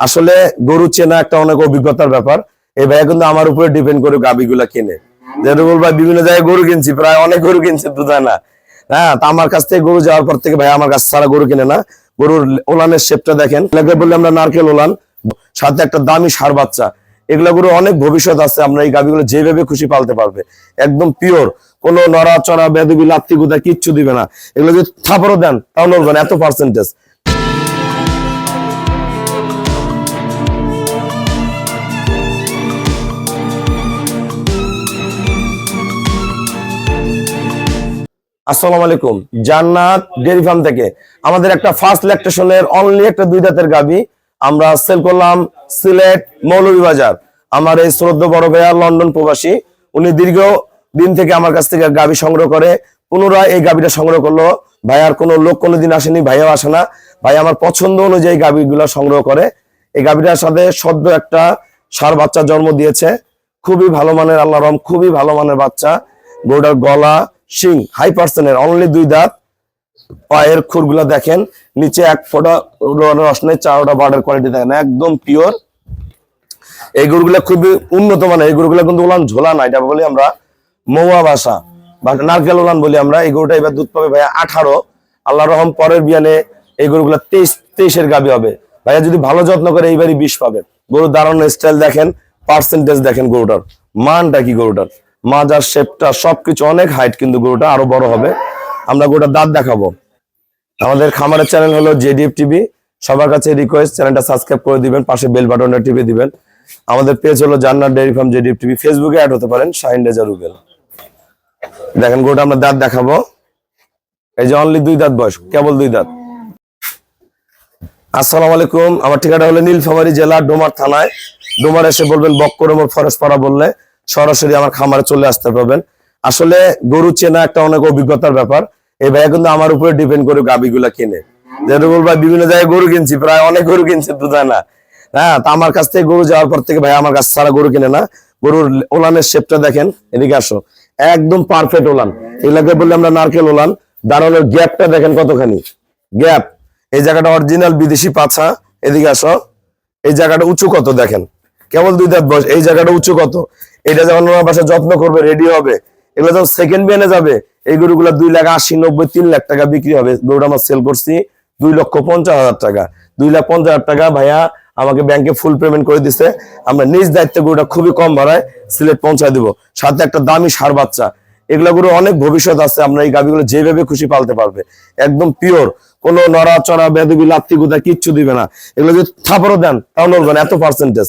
আসলে গরু চেনা একটা অনেক অভিজ্ঞতার ব্যাপার। এই ভাইয়া কিন্তু আমার উপরে ডিপেন্ড করে গাবিগুলা কিনে। যেহেতু ভাই বিভিন্ন জায়গায় গরু কিনছি, প্রায় অনেক গরু কিনছে দুধ না? হ্যাঁ তা আমার কাছ থেকে গরু যাওয়ার পর থেকে ভাই আমার কাছ ছাড়া গরু কিনে না। গরুর ওলানের শেপটা দেখেন। বললে আমরা নারকেল ওলান, সাথে একটা দামি সার বাচ্চা। এগুলো গরু অনেক ভবিষ্যৎ আছে, আমরা এই গাভিগুলো যেভাবে খুশি পালতে পারবে। একদম পিওর কোনো নড়াচড়া, বেদবি, লাত্তি গুদা কিচ্ছু দিবে না। এগুলো যদি থাপড়ও দেন, তাও নড়বে এত পার্সেন্টেজ আসসালামু আলাইকুম। জান্নাত ডেয়ারি ফার্ম থেকে আমাদের একটা ফার্স্ট ল্যাকটেশনের অনলি একটা দুই দাঁতের গাবি। আমরা সেল করলাম সিলেট মৌলভীবাজার আমার এই শ্রদ্ধ বড় ভাইয়া লন্ডন প্রবাসী। উনি দীর্ঘ দিন থেকে আমার কাছ থেকে গাবি সংগ্রহ করে, পুনরায় এই গাবিটা সংগ্রহ করল। ভাইয়ার কোনো লোক কোনোদিন আসেনি, ভাইয়াও আসে না। ভাই আমার পছন্দ অনুযায়ী গাবিগুলো সংগ্রহ করে। এই গাবিটার সাথে সদ্য একটা সার বাচ্চা জন্ম দিয়েছে। খুবই ভালো মানের আল্লাহ রহম, খুবই ভালো মানের বাচ্চা। গরুটার গলা শিং, হাই পার্সেন্টের অনলি দুই দাঁত। পায়ের খুরগুলা দেখেন, নিচে এক ফোঁটা রস নেই চারোটা বার্ডের কোয়ালিটি দেখেন, একদম পিওর এই গরুগুলা খুবই উন্নত মানের, এই গরুগুলা কিন্তু উলান ঝোলা না, এটা বলি আমরা মৌয়া বাসা বা নারকেল ওলান বলি আমরা। এই গরুটা এবার দুধ পাবে ভাইয়া আঠারো। আল্লাহ রহম, পরের বিয়ানে এই গরুগুলা তেইশ, তেইশের গাবি হবে। ভাইয়া যদি ভালো যত্ন করে এইবারই বিষ পাবে। গরুর দাঁড়ানোর স্টাইল দেখেন পার্সেন্টেজ দেখেন গরুটার। মানটা কি গরুটার? মাজার শেপটা সবকিছু অনেক হাইট কিন্তু গরুটা আরও বড় হবে। আমরা গরুটার দাঁত দেখাবো। আমাদের খামারের চ্যানেল হলো জেডিএফ টিভি সবার কাছে রিকোয়েস্ট চ্যানেলটা সাবস্ক্রাইব করে দিবেন, পাশে বেল বাটনটা টিপে দিবেন। আমাদের পেজ হলো Jannat dairy farm JDF TV ফেসবুকে অ্যাড হতে পারেন, শাহিন রেজা রুবেল। দেখেন গরুটা আমরা দাঁত দেখাবো। এই যে অনলি দুই দাঁত বয়স, কেবল দুই দাঁত। আসসালামু আলাইকুম। আমার ঠিকানা হলো নীলফামারী জেলা, ডোমার থানায়। ডোমার এসে বলবেন বক্করমর ফরেস্ট পাড়া বললে। সরাসরি আমার খামারে চলে আসতে পারবেন। আসলে গরু চেনা একটা অনেক অভিজ্ঞতার ব্যাপার। এই ভাইয়া কিন্তু আমার উপরে ডিপেন্ড করে গাবিগুলা কিনে। যেহেতু ভাই, বিভিন্ন জায়গায় গরু কিনছি, প্রায় অনেক গরু কিনছে দুধ না হ্যাঁ তা আমার কাছ থেকে গরু যাওয়ার পর থেকে ভাই, আমার কাছ ছাড়া গরু কিনে না। গরুর ওলানের শেপটা দেখেন, এদিকে আসো। একদম পারফেক্ট ওলান। এগুলাকে বললে আমরা নারকেল ওলান। দাঁড়ানোর গ্যাপটা দেখেন কতখানি। গ্যাপ এই জায়গাটা অরিজিনাল বিদেশি পাছা। এদিকে আসো। এই জায়গাটা উঁচু কত দেখেন? কেবল দুই দাঁত বয়স। এই জায়গাটা উঁচু কত? এটা যখন ওনার বাসা যত্ন করবে রেডি হবে, এগুলো যখন সেকেন্ড বিয়ানে যাবে, এই গরুগুলা দুই লাখ আশি, নব্বই, তিন লাখ টাকা বিক্রি হবে। গরুটা আমার সেল করছি দুই লক্ষ পঞ্চাশ হাজার টাকা। দুই লাখ পঞ্চাশ হাজার টাকা ভাইয়া আমাকে ব্যাংকে ফুল পেমেন্ট করে দিছে। আমরা নিজ দায়িত্বে গরুটা খুবই কম ভাড়ায় সিলেট পৌঁছায় দিব। সাথে একটা দামি সার বাচ্চা। এগুলো গরু অনেক ভবিষ্যৎ আছে, আমরা এই গাভিগুলো যেভাবে খুশি পালতে পারবে। একদম পিওর কোনো নড়াচড়া, বেদবি, লাত্তি, গুদা কিচ্ছু দিবে না। এগুলো যদি থাপড়ও দেন না, এত পার্সেন্টেজ